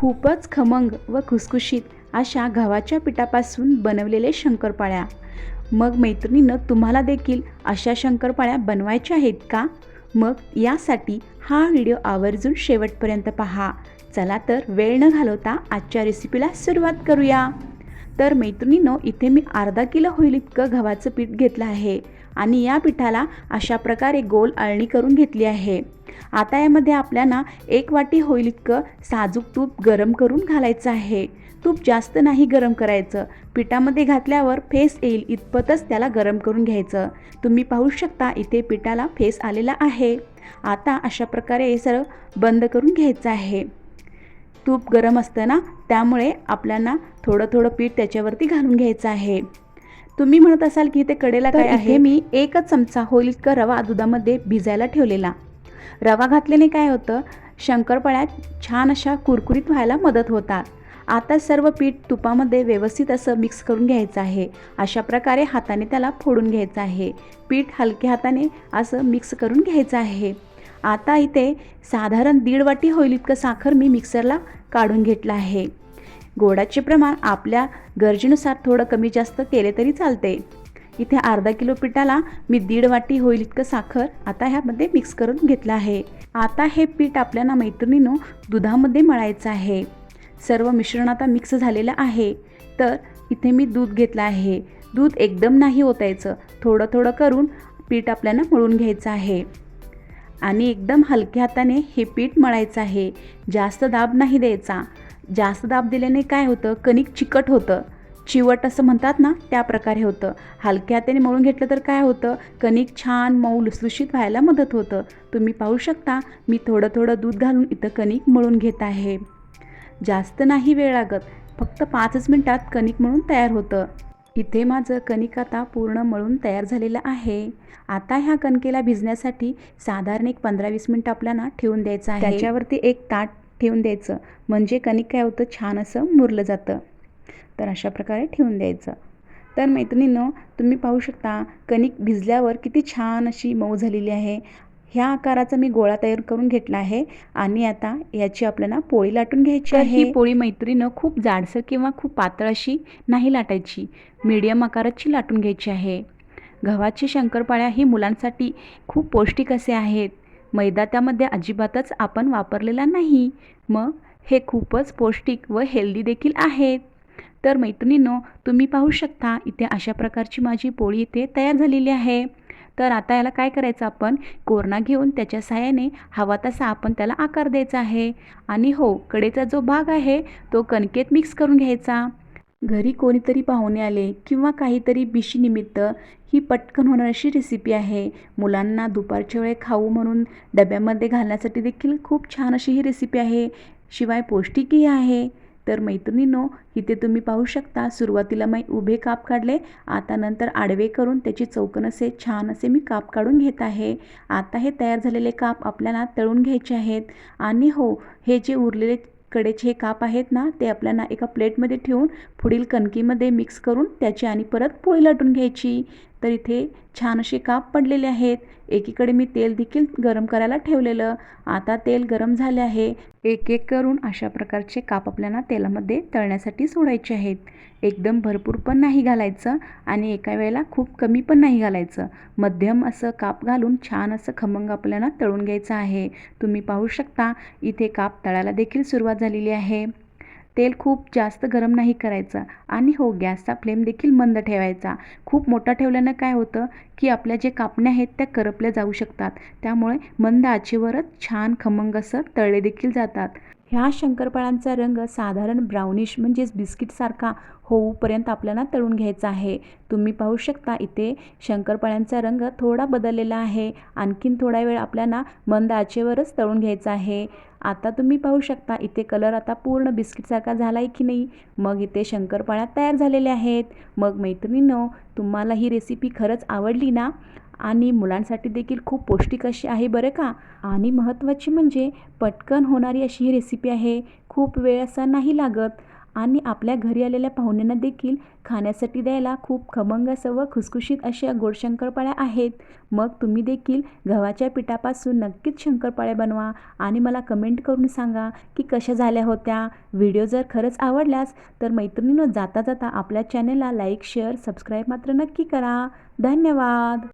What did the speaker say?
खूपच खमंग व खुसखुशीत अशा गव्हाच्या पिठापासून बनवलेले शंकरपाळ्या. मग मैत्रिणीनं तुम्हाला देखील अशा शंकरपाळ्या बनवायच्या आहेत का? मग यासाठी हा व्हिडिओ आवर्जून शेवटपर्यंत पहा. चला तर वेळ न घालवता आजच्या रेसिपीला सुरुवात करूया. तर मैत्रिणीनं इथे मी अर्धा किलो होईल इतकं गव्हाचं पीठ घेतलं आहे. आणि या पिठाला अशा प्रकारे गोल अळणी करून घेतली आहे. आता यामध्ये आपल्याला एक वाटी होईल इतकं साजूक तूप गरम करून घालायचं आहे. तूप जास्त नाही गरम करायचं. पिठामध्ये घातल्यावर फेस येईल इतपतच त्याला गरम करून घ्यायचं. तुम्ही पाहू शकता इथे पिठाला फेस आलेला आहे. आता अशा प्रकारे हे सर्व बंद करून घ्यायचं आहे. तूप गरम असतं ना त्यामुळे आपल्याला थोडं थोडं पीठ त्याच्यावरती घालून घ्यायचं आहे. तुम्ही म्हणत असाल की इथे कडेला काय आहे? मी एकच चमचा होईल इतका रवा दुधामध्ये भिजायला ठेवलेला. रवा घातल्याने काय होतं? शंकरपाळ्या छान अशा कुरकुरीत व्हायला मदत होतात. आता सर्व पीठ तुपामध्ये व्यवस्थित असं मिक्स करून घ्यायचं आहे. अशा प्रकारे हाताने त्याला फोडून घ्यायचं आहे. पीठ हलक्या हाताने असं मिक्स करून घ्यायचं आहे. आता इथे साधारण दीड वाटी होईल इतकं साखर मी मिक्सरला काढून घेतलं आहे. गोडाचे प्रमाण आपल्या गरजेनुसार थोडं कमी जास्त केले तरी चालते. इथे अर्धा किलो पिठाला मी दीड वाटी होईल इतकं साखर आता ह्यामध्ये मिक्स करून घेतलं आहे. आता हे पीठ आपल्याला मैत्रिणीनं दुधामध्ये मळायचं आहे. सर्व मिश्रण आता मिक्स झालेलं आहे. तर इथे मी दूध घेतलं आहे. दूध एकदम नाही ओतायचं. थोडं थोडं करून पीठ आपल्याला मळून घ्यायचं आहे. आणि एकदम हलक्या हाताने हे पीठ मळायचं आहे. जास्त दाब नाही द्यायचा. जास्त दाब दिल्याने काय होतं? कणिक चिकट होतं. चिवट असं म्हणतात ना त्या प्रकारे होतं. हलक्या हाताने मळून घेतलं तर काय होतं? कणिक छान मऊ लुसलुशीत व्हायला मदत होतं. तुम्ही पाहू शकता मी थोडं थोडं दूध घालून इथं कणिक मळून घेत आहे. जास्त नाही वेळ लागत. फक्त पाचच मिनटात कणिक मळून तयार होतं. इथे माझं कणिक आता पूर्ण मळून तयार झालेलं आहे. आता ह्या कणकेला भिजण्यासाठी साधारण एक पंधरा वीस मिनटं आपल्याला ठेवून द्यायचं आहे. त्याच्यावरती एक ताट ठेवून द्यायचं. म्हणजे कणिक काय होतं? छान असं मुरलं जातं. तर अशा प्रकारे ठेवून द्यायचं. तर मैत्रिणींनो तुम्ही पाहू शकता कणिक भिजल्यावर किती छान अशी मऊ झालेली आहे. ह्या आकाराचा मी गोळा तयार करून घेतला आहे आणि आता याची आपल्याला पोळी लाटून घ्यायची आहे ही पोळी मैत्रीनं खूप जाडसर किंवा खूप पातळ अशी नाही लाटायची. मीडियम आकाराची लाटून घ्यायची आहे. गव्हाची शंकरपाळ्या ही मुलांसाठी खूप पौष्टिक असे आहेत. मैदा त्यामध्ये अजिबातच आपण वापरलेला नाही. मग हे खूपच पौष्टिक व हेल्दी देखील आहेत तर मैत्रिणींनो तुम्ही पाहू शकता इथे अशा प्रकारची माझी पोळी इथे तयार झालेली आहे. तर आता याला काय करायचं आपण? कोरणा घेऊन त्याच्या साहाय्याने हवा तसा आपण त्याला आकार द्यायचा आहे. आणि हो कडेचा जो भाग आहे तो कणकेत मिक्स करून घ्यायचा. घरी कोणीतरी पाहुणे आले किंवा काहीतरी बिशीनिमित्त ही पटकन होणारी अशी रेसिपी आहे. मुलांना दुपारच्या वेळे खाऊ म्हणून डब्यामध्ये घालण्यासाठी देखील खूप छान अशी ही रेसिपी आहे. शिवाय पौष्टिकही आहे. तर मैत्रिणींनो इथे तुम्ही पाहू शकता सुरुवातीला मी उभे काप काढले आता नंतर आडवे करून त्याची चौकन असे छान असे मी काप काढून घेत आहे. आता हे तयार झालेले काप आपल्याला तळून घ्यायचे आहेत. आणि हो हे जे उरलेले कडेचे हे काप आहेत ना ते आपल्याला एका प्लेटमध्ये ठेवून पुढील कणकीमध्ये मिक्स करून त्याची आणि परत पोळी लाटून घ्यायची. तर इथे छान असे काप पडलेले आहेत. एकीकडे मी तेल देखील गरम करायला ठेवलेलं. आता तेल गरम झाले आहे. एक एक करून अशा प्रकारचे काप आपल्याला तेलामध्ये तळण्यासाठी सोडायचे आहेत. एकदम भरपूर पण नाही घालायचं आणि एका वेळेला खूप कमी पण नाही घालायचं. मध्यम असं काप घालून छान असं खमंग आपल्याला तळून घ्यायचं आहे. तुम्ही पाहू शकता इथे काप तळायला देखील सुरुवात झालेली आहे. तेल खूप जास्त गरम नाही करायचं आणि हो गॅसचा फ्लेम देखील मंद ठेवायचा. खूप मोठा ठेवल्यानं काय होतं की आपल्या जे कापण्या आहेत त्या करपल्या जाऊ शकतात. त्यामुळे मंद आचेवरच छान खमंग असं तळले देखील जातात. ह्या शंकरपाळ्यांचा रंग साधारण ब्राउनिश म्हणजेच बिस्किटसारखा होऊपर्यंत आपल्याला तळून घ्यायचा आहे. तुम्ही पाहू शकता इथे शंकरपाळ्यांचा रंग थोडा बदललेला आहे. आणखीन थोडा वेळ आपल्याला मंद आचेवरच तळून घ्यायचा आहे. आता तुम्ही पाहू शकता इथे कलर आता पूर्ण बिस्किटसारखा झाला आहे की नाही? मग इथे शंकरपाळ्या तयार झालेल्या आहेत. मग मैत्रिणींनो तुम्हाला ही रेसिपी खरंच आवडली ना? आणि मुलांसाठी देखील खूप पौष्टिक अशी आहे बरं का. आणि महत्त्वाची म्हणजे पटकन होणारी अशी ही रेसिपी आहे. खूप वेळ असा नाही लागत. आणि आपल्या घरी आलेल्या पाहुण्यांना देखील खाण्यासाठी द्यायला खूप खमंग असं व खुसखुशीत अशा गोड शंकरपाळ्या आहेत. मग तुम्ही देखील गव्हाच्या पिठापासून नक्कीच शंकरपाळ्या बनवा आणि मला कमेंट करून सांगा की कशा झाल्या होत्या. व्हिडिओ जर खरंच आवडल्यास तर मैत्रिणीनं जाता जाता आपल्या चॅनेलला लाईक शेअर सबस्क्राईब मात्र नक्की करा. धन्यवाद.